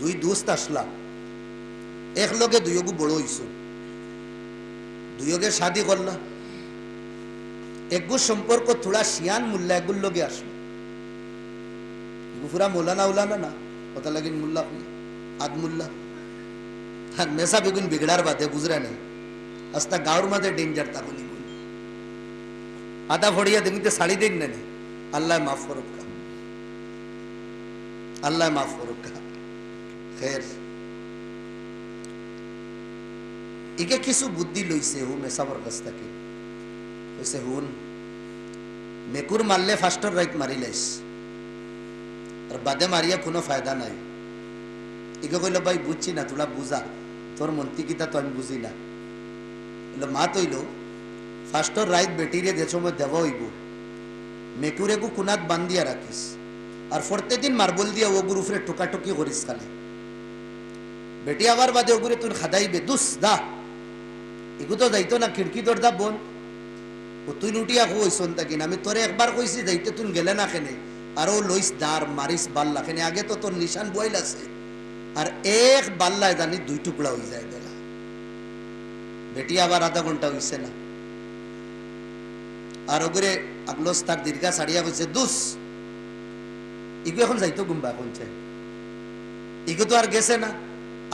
দুই দোস্ত আসলা। এক লগে দুইগু বড় হইছ। দুইগে শাদি করলা। একগু সম্পর্ক থোড়া শিয়ান মুল্লা একগুর লগে আসলো। গুফুরা মোলানা উলানা না কথা লাগিন মুল্লা হইয়া আদ মুল্লা। আর মেসা বেগুন বিগড়ার বাদে বুঝরা নেই। আস্তা গাঁর মাঝে ডেঞ্জার তা বলি আদা ফড়িয়া দেখিতে শাড়ি দেন না। আল্লাহ মাফ করুক কা। আল্লাহ মাফ করুক কা। খের ইকে কিছু বুদ্ধি লইছে হু মেসাবর কাছ থেকে কইছে হুন মেকুর মারলে ফাস্টর রাইট মারি লাইস আর বাদে মারিয়া কোনো ফায়দা নাই। ইকে কইল, ভাই বুঝছি না তোরা বুঝা তোর মন্ত্রী কিতা তো আমি বুঝি না মা তৈল ফার্স্টর রাইত বেটিরে যে সময় দেওয়া হইব মেকুরে গু কুনাত বান্ধিয়া রাখিস আর ফরতে দিন মার্বল দিয়া ও গুরুফরে টুকাটুকি করিস খালে। বেটি আবার বাদে ওগুরে তুই খাদাইবে, দুস, দা। এগু তো যাইতো না, খিড়কি দরজা বোন ও তুই লুটিয়া কইসন তাকিন, আমি তোরে একবার কইছি, যাইতে তুই গেলে না আর ও লইস দার মারিস বাল্লা কেনে। আগে তো তোর নিশান বইল আছে। আর এক বাল্লায় জানি দুই টুকরা হয়ে যায় দেলা বেটি আবার আধা ঘণ্টা হইছে না। আর ওগুরে আগলোস তার দীর্ঘা সারিয়া কইছে, দুস। ইগু এখন যাইতো গুম্বা এখন চাই। ইগু তো আর গেছে না।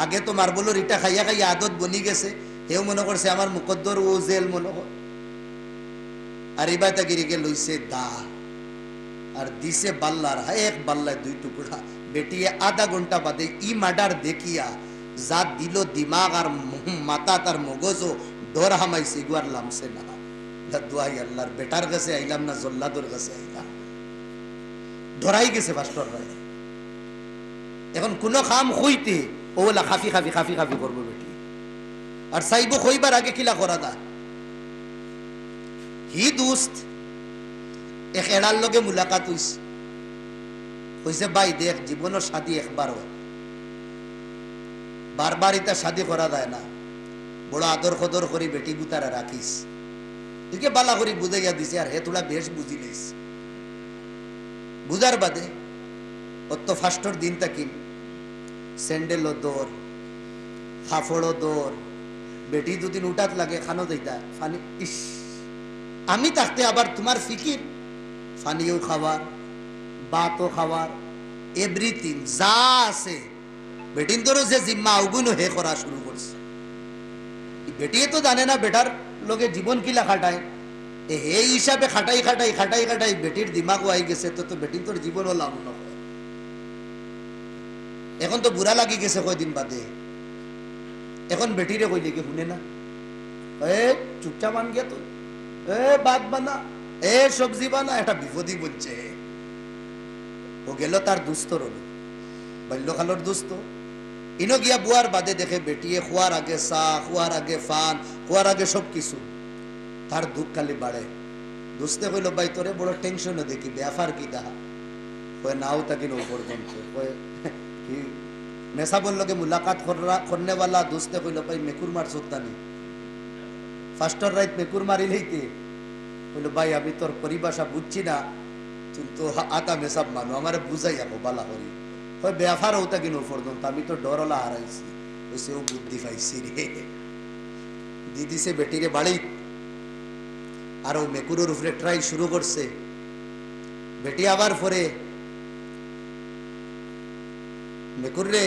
আগে তো মার্বলের ইটা খাইয়া খাইয়া আদত বনি গেছে হেও মনে করছে আমার মুকদ্দর ও জেল মনে কর। আর এবার তাকে লইছে দা, আর দিছে বাল্লার এক বাল্লায় দুই টুকরা। বেটিয়ে আধা ঘণ্টা বাদে ই মার্ডার দেখিয়া যা দিল দিমাগ আর মাথা তার মগজও ডর হামাইছে ইগুয়ার লামছে না। দুয়াই আল্লাহর, বেটার কাছে আইলাম না, জল্লাদর কাছে আইলাম। ধরাই গেছে রায় এখন কোন কাম হইতে ওলা খাফি খাফি খাফি খাফি করব বেটি। আর সাইব হইবার আগে কিলা করা দা? হি দুস্ত, এক এড়ার লগে মুলাকাত হইছে। কইছে, ভাই, দেখ, জীবনের শাদি একবার হয় বারবার ইতা শাদি করা যায় না। বড় আদর খদর করি বেটি গুতারা রাখিস। এদিকে বালা করি বুঝাইয়া দিছে, আর হে তোলা বেশ বুঝি লইস বুঝার বাদে অত ফাস্টর দিন তাকিন স্যান্ডেলও দৌড় হাফড়ও দৌড় বেটি দুদিন উঠাত লাগে খানো দিতা ফানি ইস আমি থাকতে আবার তোমার ফিকির ফানিও খাবার বাতও খাবার এভরিথিং যা আছে। বেটিন তোর যে জিম্মা আউগুনো হে করা শুরু করছে বেটিয়ে তো জানে না বেটার লগে জীবন কিলা খাটায় এ হে হিসাবে খাটাই খাটাই খাটাই খাটাই বেটির দিমাগও আই গেছে তো তো বেটিন তোর জীবনও লাভ নয় এখন তো বুড়া লাগি গেছে কয়দিন বাদে। এখন বেটিরে কইলে কি শুনে না? এ চুপচাপ আন গিয়া তো এ, বাদ বানা। এ সবজি বানা। একটা বিপদই বলছে। ও গেল তার দুস্থ রল বাল্যকালর দুস্থ ইনো গিয়া বুয়ার বাদে দেখে বেটিয়ে খোয়ার আগে চা খোয়ার আগে ফান খোয়ার আগে সব কিছু। তার দুঃখ খালি বাড়ে দুস্তে কইল ভাই তোরে বড় টেনশনে দেখি ব্যাপার কি দাহা কয়, নাও তাকে নো পর্যন্ত কয় বলল কি মুলাকাত করনে वाला দুস্তে কইল, ভাই, মেকুর মার সুত্তানি ফাস্টার রাইট মেকুর মারি লইতে বলল ভাই, আমি তোর পরিভাষা বুঝছি না, কিন্তু আতা মেসাব মানো, আমার বুঝাই যাব বালা করি হয় ব্যাপার হতা কিনো পর্যন্ত আমি তো ডরলা হারাইছি। ওইসে ও বুদ্ধি পাইছি রে। দিদি সে বেটিরে বাড়ি, আর ও মেকুরের উপরে ট্রাই শুরু করছে। বেটি আবার পরে মেকুরে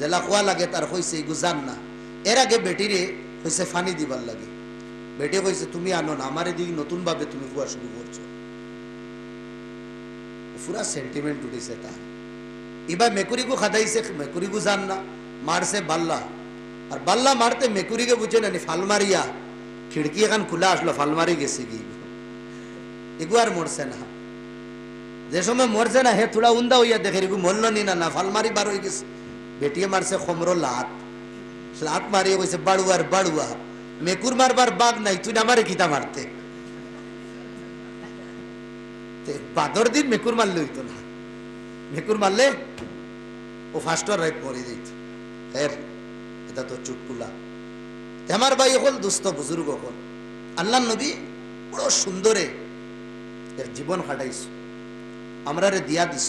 জেলা খোয়া লাগে, তার কইছে গুজান না। এর আগে বেটিরে কইছে, ফানি দিবার লাগে। বেটে কইছে, তুমি আনো না, আমার এদিকে নতুন ভাবে তুমি খোয়া শুরু করছ। পুরা সেন্টিমেন্ট উঠেছে তা এবার মেকুরিগু খাদাইছে, মেকুরিগু জান না, মারছে বাল্লা। আর বাল্লা মারতে মেকুরিকে বুঝে না ফালমারিয়া খিড়কি এখন খোলা আসলো ফালমারি গেছে কি এগু আর মরছে না। যে সময় মরছে না, হে থোড়া উন্দা হইয়া দেখে এগু মরল নি না না ফালমারি বার হয়ে গেছে। বেটিয়ে মারছে খমর লাত। লাত মারিয়ে কইছে বাড়ুয়ার, বাড়ুয়া, মেকুর মারবার বাঘ নাই, তুই আমারে কিতা মারতে? বাদর দিন মেকুর মারলে হইতো না। মেকুর মারলে ও ফাস্টর রাইট পরে যাইত। এর, এটা তো চুটপুলা আমার ভাই হল দুস্থ বুজুর্গ হল আল্লাহ নবী বড় সুন্দরে এর জীবন খাটাইছ আমরা রে দিয়া দিছ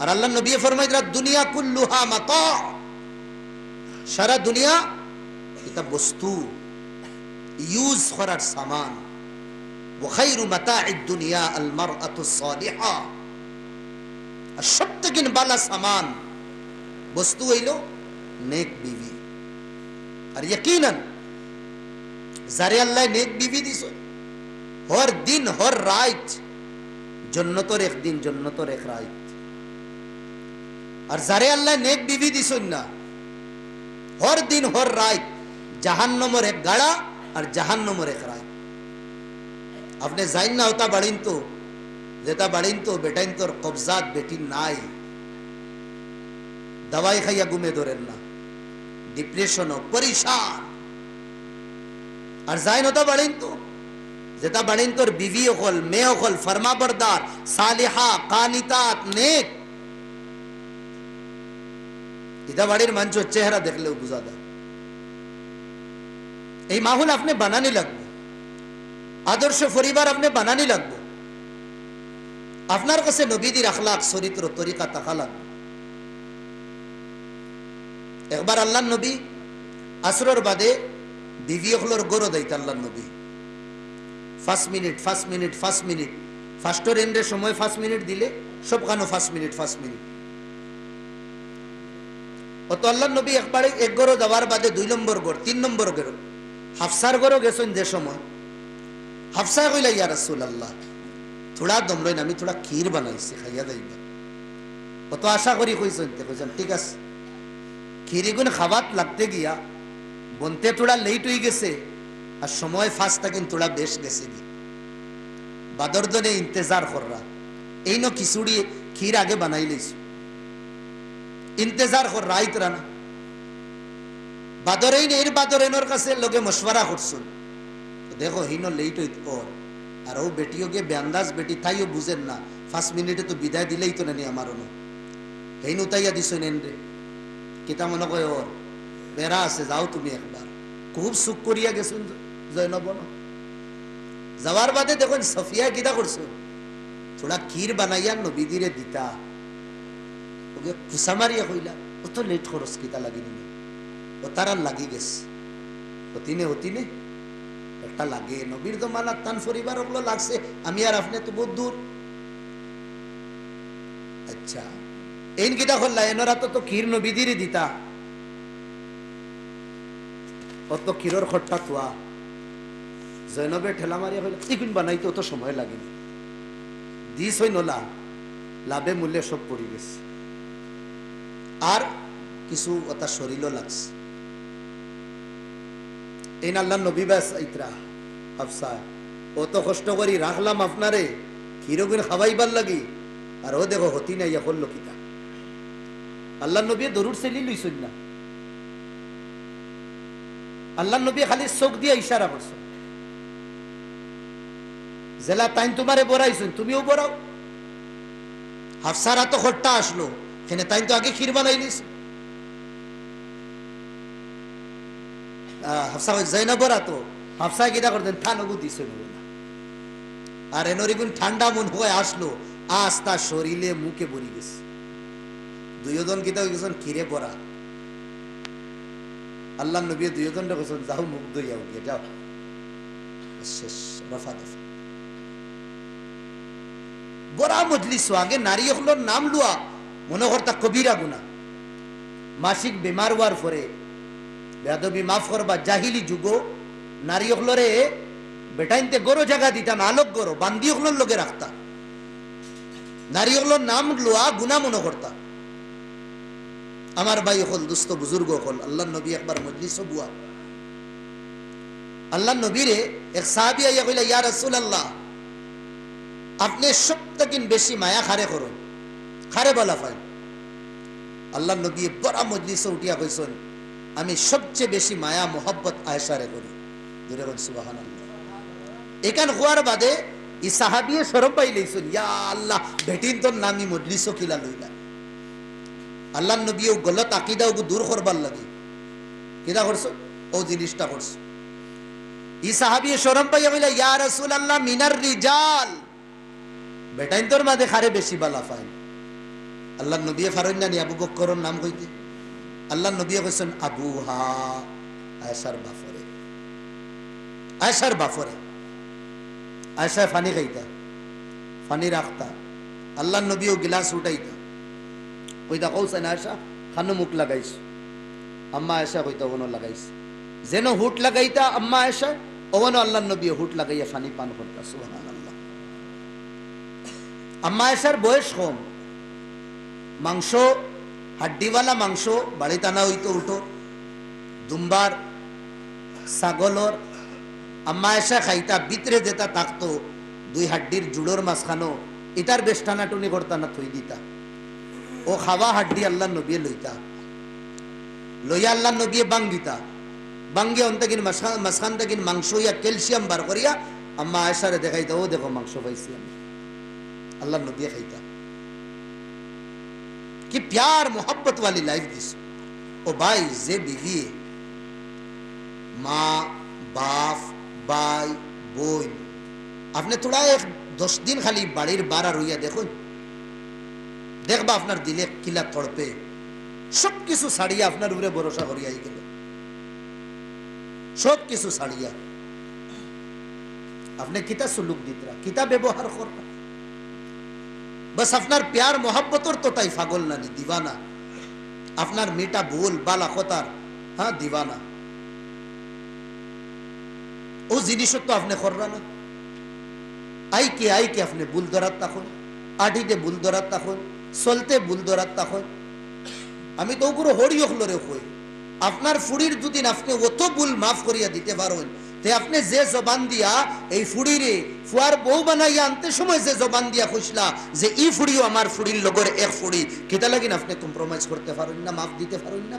আর আল্লাহ নবী ফরমাই দুনিয়া কুল্লুহা মাতা সারা দুনিয়া এটা বস্তু ইউজ করার সামান وخير متاع الدنيا المرأة الصالحة আর সব থেকে বালা সামান বস্তু হইল নেক বিবি আর ইয়কিনান যারে আল্লাহ নেক বিবি দিছ হর দিন হর রাত জন্নতর একদিন জন্নতর এক রাত আর যারে আল্লাহ নেক বিবি দিছ না, হর দিন হর রাত জাহান্নমর এক গাড়া আর জাহান্নমর এক রাত আপনি যাইন না ওটা বাড়িন তো যেটা বাড়িন তো, বেটাইন তোর কবজাত বেটি নাই। দাওয়াই খাইয়া গুমে ধরেন না। ডিপ্রেশন পরিশান আর যাই নতা বাড়িন তো যেটা বাড়িন তোর বিবি অকল মেয়ে অকল ফরমা বরদার সালিহা, কানিতাত, নেক। এটা বাড়ির মঞ্চ চেহারা দেখলেও বুঝা দেয় এই মাহল আপনি বানানি লাগবে। আদর্শ পরিবার আপনি বানানি লাগবে। আপনার কাছে নবীদের আখলাক চরিত্র, তরিকা তাকা লাগবে। একবার আল্লাহ নবী, আসরর বাদে বিবি হলোর গরো দেয় আল্লাহ নবী। First minute first minute first minute ফার্স্টর এন্ডের সময় ফার্স্ট মিনিট দিলে সব কেন ফার্স্ট মিনিট ফার্স্ট মিনিট অত আল্লাহ নবী একবারে এক গরো দেওয়ার বাদে দুই নম্বর গড়, তিন নম্বর গড় হাফসার গরো গেছেন যে সময়। হাফসা কইলা, ইয়া রাসূল আল্লাহ থোড়া দম লইন আমি থোড়া ক্ষীর বানাইছি, খাইয়া যাইবা। অত আশা করি কইছেন কইছেন, ঠিক আছে। ক্ষীর গুণ খাবাত লাগতে গিয়া, বনতে থোড়া লেট হয়ে গেছে আর সময় ফাস্ট থাকেন থোড়া বেশ গেছে বাদর দনে ইন্তজার কররা। এই ন খিচুড়ি ক্ষীর আগে বানাই লইছি। ইন্তজার কর রাইত রানা। বাদরেইন এর বাদরেনর কাছে লোকে মশওয়ারা করছুন। দেখো হিনো লেট হইত ওর আর ও বেটিও গে ব্যান্দাজ বেটি, তাইও বুঝেন না। ফার্স্ট মিনিটে তো বিদায় দিলেই তো নানি আমার অনু। হেইনু তাইয়া দিছ নেন রে কিতা মনে কয় ওর? বেড়া আছে, যাও তুমি একবার। খুব সুখ করিয়া গেছুন জয়নব যাওয়ার বাদে দেখুন সফিয়া কিতা করছ। থোড়া ক্ষীর বানাইয়া নবীদিরে দিতা। ওকে খুসা মারিয়া কইলা ও তো লেট খরচ কিতা লাগিনি ও তারা লাগি গেছে। হতিনে হতিনে একটা লাগে। নবীর তো মালা তান পরিবার ওগুলো লাগছে, আমি আর আপনি তো বহুত দূর। আচ্ছা এইন কিতা করলা, এনরা তো তো ক্ষীর নবীদিরই দিতা। অত ক্ষীরর খট্টা তোয়া জৈনবে ঠেলা মারিয়া হইলে চিকুন বানাইতে অত সময় লাগেনি দিস হই নলা, লাভে মূল্যে সব পড়ে গেছে। আর কিছু ওটা শরীরও লাগছে। এই আল্লাহ নবী ব্যাস ইতরা হাফসা ও তো কষ্ট করি রাখলাম আপনারে কীরকম খাবাইবার লাগি আর ও দেখো হতি নাই এখন লোকিতা। আল্লাহ নবী দরুর সেলি লইছেন না। আল্লাহ নবী খালি চোখ দিয়ে ইশারা করছে জেলা তাইন তোমারে বড়াইছেন, তুমিও বড়াও। হাফসারা তো খট্টা আসলো এখানে তাইন তো আগে ক্ষীর বানাই নিস হাফসা জৈনবরা তো হাফসা কিটা করতেন থানগু দিছে না। ঠান্ডা মন হয়ে আসলো, আজ তার শরীরে মুখে বরি গেছে। দুইজন কিতা গেছেন পড়া আল্লাহ নবী দুইজন গেছেন যাও মুখ দইয়াও গিয়ে যাও শেষ রফা দফা বড়া মজলিস আগে নারী হলোর নাম লুয়া, মনে করতা কবিরা গুনা মাসিক বেমার হওয়ার পরে বেদবি মাফ করবা জাহিলি যুগ, নারী হলরে বেটাইনতে গরো জায়গা দিতাম আলোক গরো, বান্দি হলোর লোকে রাখতা। নারী হলোর নাম লোয়া গুনা মনে করতা। আমার ভাই হল, দুস্থ বুজুর্গ হল আল্লাহ নবী একবার মজলিস বুয়া। আল্লাহ নবীরে এক সাহাবি আইয়া কইলা, ইয়া রাসূলুল্লাহ আপনি সব থেকে বেশি মায়া খারে করুন? খারে বলা ফাই আল্লাহ নবী বড় মজলিসে উঠিয়া কইছেন, আমি সবচেয়ে বেশি মায়া, মোহব্বত আয়সারে করি। এখান হওয়ার বাদে ই সাহাবিয়ে সরব পাই লইছেন, ইয়া আল্লাহ ভেটিন তোর নামি মজলিসও কিলা লইলা? আল্লাহ নবী ও গলত আকিদা ওগু দূর করবার লাগে। কিনা করছ? ও জিনিসটা করছ। ই সাহাবিয়ে সরম পাইয়া কইলা, ইয়া রাসূলুল্লাহ মিনার রিজাল। বেটাইন তোর মাঝে খারে বেশি বালা পাই আল্লাহ নবিয়ে ফারন জানি আবু বক্করর নাম কইতে। আল্লাহ নবিয়ে কইছেন, আবু হা আয়সার বাফরে আয়সার বাফরে আয়সায় ফানি খাইতা, ফানি রাখতা। আল্লাহ নবীও গিলাস উঠাইতা। কইতা, কৌছেন আয়সা খানো মুখ লাগাইছ আম্মা আয়সা কইতা ওনো লাগাইছ যেন হুট লাগাইতা আম্মা আয়সা ওনো আল্লাহ নবী হুট লাগাইয়া ফানি পান করতা, সুবহানাল্লাহ। আম্মা বয়স কম। মাংস, হাড্ডিওয়ালা মাংস বাড়িতে আনা হইতো উঠো। দুম্বার, ছাগলর, আম্মা এসা খাইতা বিতরে যেটা থাকতো, দুই হাড্ডির জুড়োর মাঝখানো। এটার বেশ টানাটুনি করতা না থই দিতা। ও খাওয়া হাড্ডি আল্লাহ নবিয়ে লইতা। লইয়া আল্লাহ নবিয়ে বাঙ্গিতা বাঙ্গি অন্তকিন মাঝখান থেকে মাংস ইয়া ক্যালসিয়াম বার করিয়া আম্মা আয়সারে দেখাইতা, ও দেখো মাংস পাইছি আমি। আল্লাহ নবিয়া খাইতা। কি প্যার মোহাম্মত ওয়ালি লাইফ দিস। ও ভাই, যে বিগিয়ে মা, বাপ, ভাই, বোন, আপনি তোরা এক দশ দিন খালি বাড়ির বাড়া রইয়া দেখুন। দেখবা আপনার দিলে কিলা তড়পে সব কিছু ছাড়িয়া আপনার উপরে ভরসা করিয়াই গেল। সব কিছু ছাড়িয়া। আপনি কিতা সুলুক দিতরা, কিতা ব্যবহার করবা? बस আপনার প্যার মোহাব্বতর তো তাই ফাগল নানি দিওয়ানা আপনার মিটা ভুল, বালা কথার। হ্যাঁ দিওয়ানা ও জিনিসও তো আপনি কররা না। আই কে আই কে আপনি ভুল ধরার তখন আটিতে ভুল ধরার তখন, চলতে ভুল ধরার তখন। আমি তো ওগুলো হরি হলরে হই আপনার ফুড়ির দুদিন আপনি অত ভুল মাফ করিয়া দিতে পারেন তে আপনি যে জবান দিয়া এই ফুড়িরে ফুয়ার বউ বানাইয়া আনতে সময় যে জবান দিয়া খুঁজলা যে ই ফুড়িও আমার ফুড়ির লগর এক ফুড়ি, কেতা লাগিন আপনি কম্প্রোমাইজ করতে পারেন না, মাফ দিতে পারেন না?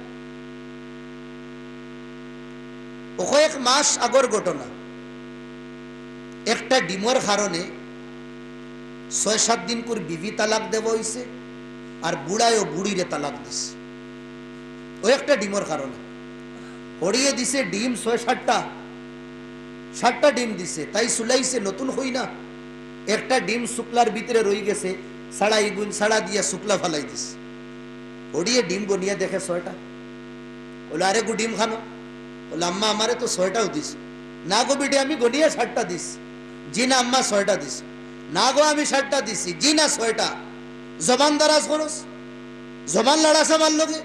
কয়েক মাস আগর ঘটনা। একটা ডিমর কারণে ছয় সাত দিন করে বিবি তালাক দেব হইছে, আর বুড়ায় ও বুড়িরে তালাক দিছে। ও একটা ডিমর কারণে। হরিয়ে দিছে ডিম ছয় সাতটা। সাতটা ডিম দিছে, তাই সুলাইছে, নতুন হই না। একটা ডিম শুক্লার ভিতরে রই গেছে, সাড়া ইগুন, সাড়া দিয়া শুক্লা ফালাই দিছে। হরিয়ে ডিম গনিয়া দেখে ছয়টা। বলে, আরে গু, ডিম খানো? বলে, আম্মা, আমারে তো ছয়টাও দিস না গো বিটে, আমি গনিয়া ষাটটা দিস জি না, আম্মা, ছয়টা দিস না গো, আমি ষাটটা দিছি। জি না, ছয়টা। জবান দারাজ করস। জবান লড়াছে আমার লগে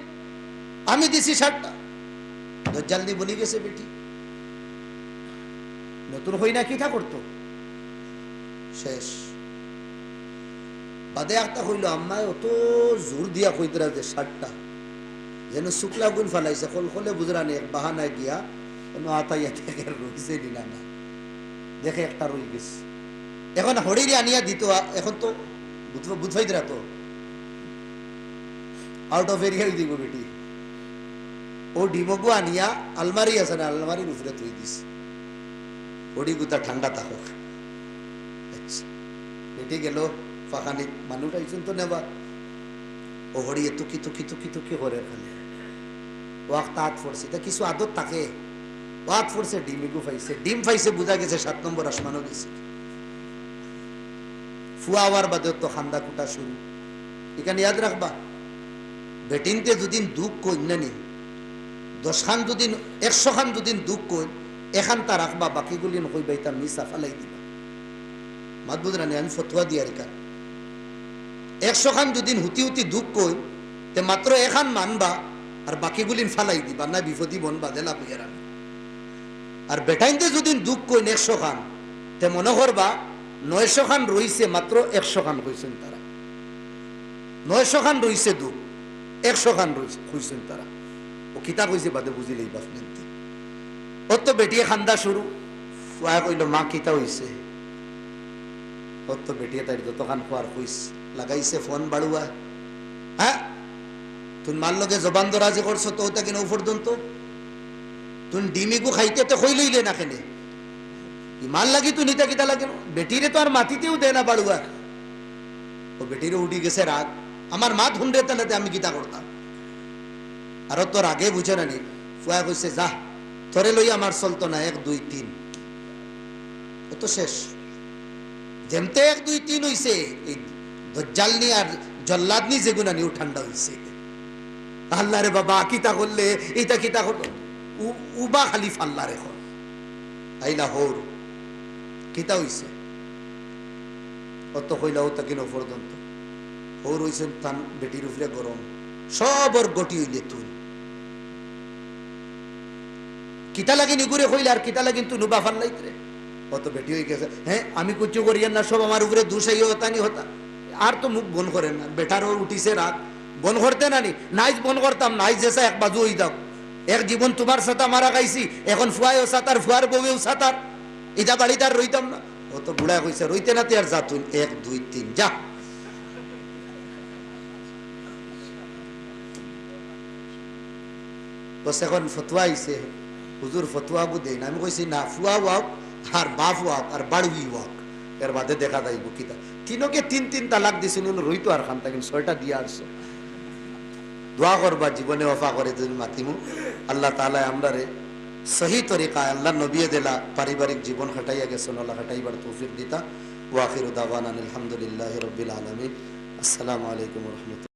আমি দিছি ষাটটা জলদি বলি গেছে বেটি। নতুন হই না কিটা করতো? শেষ। বাদে একটা হইল আম্মায় অত জোর দিয়া কইতরা যে ষাটটা যেন শুক্লা গুণ ফেলাইছে, কল কলে বুঝরানি এক বাহানায় গিয়া কোনো আতাইয়া থেকে রইছে নিলা না দেখে একটা রই গেছে। এখন হরিরে আনিয়া দিত এখন তো বুঝবাইতরা তো। আউট অফ এরিয়া দিব বেটি। ও ডিমগু আনিয়া আলমারি আছে না, আলমারির উপরে তুই ওডি গুতা ঠান্ডা থাকুক আচ্ছা গেল ফাঁকানি মানুষ আইসুন তো নেবা ও হড়িয়ে তুকি তুকি তুকি তুকি পড়ছে তা কিছু আদত থাকে ডিমিগু পাইছে ডিম বুঝা গেছে সাত নম্বর আসমানও গেছে। ফুয়াওয়ার বাদে তো খান্দা কুটা শুরু। এখানে ইয়াদ রাখবা, বেটিনতে দুদিন দুঃখ কন্যানি দশ খান দুদিন একশো খান দুদিন দুঃখ কই এখান তা রাখবা, বাকিগুলি নকইবা এটা মিসা ফালাই দিবা। মাত বুঝরানি আমি ফতুয়া দিয়ার একশো খান দুদিন হুতি হুতি দুঃখ কই, তে মাত্র এখান মানবা আর ফালাই দিবা, না বিপদি আর যদি দুঃখ কইন একশো খান তে মনে করবা নয়শো খান রইছে মাত্র একশো খান কইছেন তারা। নয়শো খান রইছে দুঃখ একশো খান রইছে কইছেন তারা। ও কিতা কইছে বাদে বুঝি লইবা আপনার ওর তো বেটিয়ে খান্দা শুরু। ফুয়া কইল, মা কিতা হইছে? ওর তো বেটিয়ে তাই যতখান খোয়ার কইস লাগাইছে ফোন বাড়ুয়া। হ্যাঁ তুই মার লগে জবান দরাজি করছ তো ওটা কিনা পর্যন্ত তুই ডিমিগু খাইতে তো কই লইলে না কেনে। ইমান লাগি তুই নিতে কিতা লাগে? বেটিরে তো আর মাটিতেও দেয় না বাড়ুয়া। ও বেটিরে উঠি গেছে রাগ। আমার মা ধুনরে তাহলে আমি কিতা করতাম। আর তোর আগে বুঝে না নি। ফুয়া কইছে, যা তোরে লই আমার চলতো না এক, দুই, তিন। তো শেষ। যেমতে এক, দুই, তিন হইছে, এই দজ্জালনি আর জল্লাদনি যেগুনা নিও ঠান্ডা হইছে। আল্লাহ রে বাবা, কিতা করলে? এইটা কিতা উ- উবা খালি ফাল্লার এখন আইলা হৌর? কিতা হইছে? অত কইলা ও তাকে পর্যন্ত। হৌর হইছেন তান বেটির উপরে গরম। সবর গটি হইলে তুই। কিতা লাগি নিগুরে কইলে আর কিতা লাগি তুই নুবা ফাল্লাইতে রে? অত বেটি হয়ে গেছে। হ্যাঁ আমি কুচু করিয়েন না, সব আমার উপরে দুসাই হতা নি হতা। আর তো মুখ বন করেন না। বেটারও উঠিছে রাত। বন করতে না নি নাইজ বন করতাম, নাইজ যেসা এক বাজু হই দাও। এক জীবন তোমার সাথে মারা গাইছি, এখন ফুয়ায়ও সাতার, ফুয়ার বউয়েও সাতার। ইটা বাড়িতে আর রইতাম না। ও তো বুড়া কইছে রইতে না তে আর যা তুই এক, দুই, তিন, যা। বস, এখন ফতুয়া আইছে। হুজুর ফতুয়া বু দেই না আমি কইছি, না, ফুয়া ওয়াক, আর বাপ ওয়াক, আর বাড়ুই ওয়াক। এর বাদে দেখা যাইব কিতা। তিনকে তিন তিন তালাক দিছিল রইতো আর খান তাকিন ছয়টা দিয়া আসছে দোয়া করবা, জীবনে ওফা করে তুমি মাতিমু। আল্লাহ তাআলা আমরা রে সহি তরিকা আল্লাহ নবিয়ে দিলা পারিবারিক জীবন খাটাইয়া গেছেন, আল্লাহ খাটাইবার তৌফিক দিতা। ওয়াখির দাওয়ান আলহামদুলিল্লাহ রবিল আলমিন। আসসালামু আলাইকুম রহমতুল্লাহ।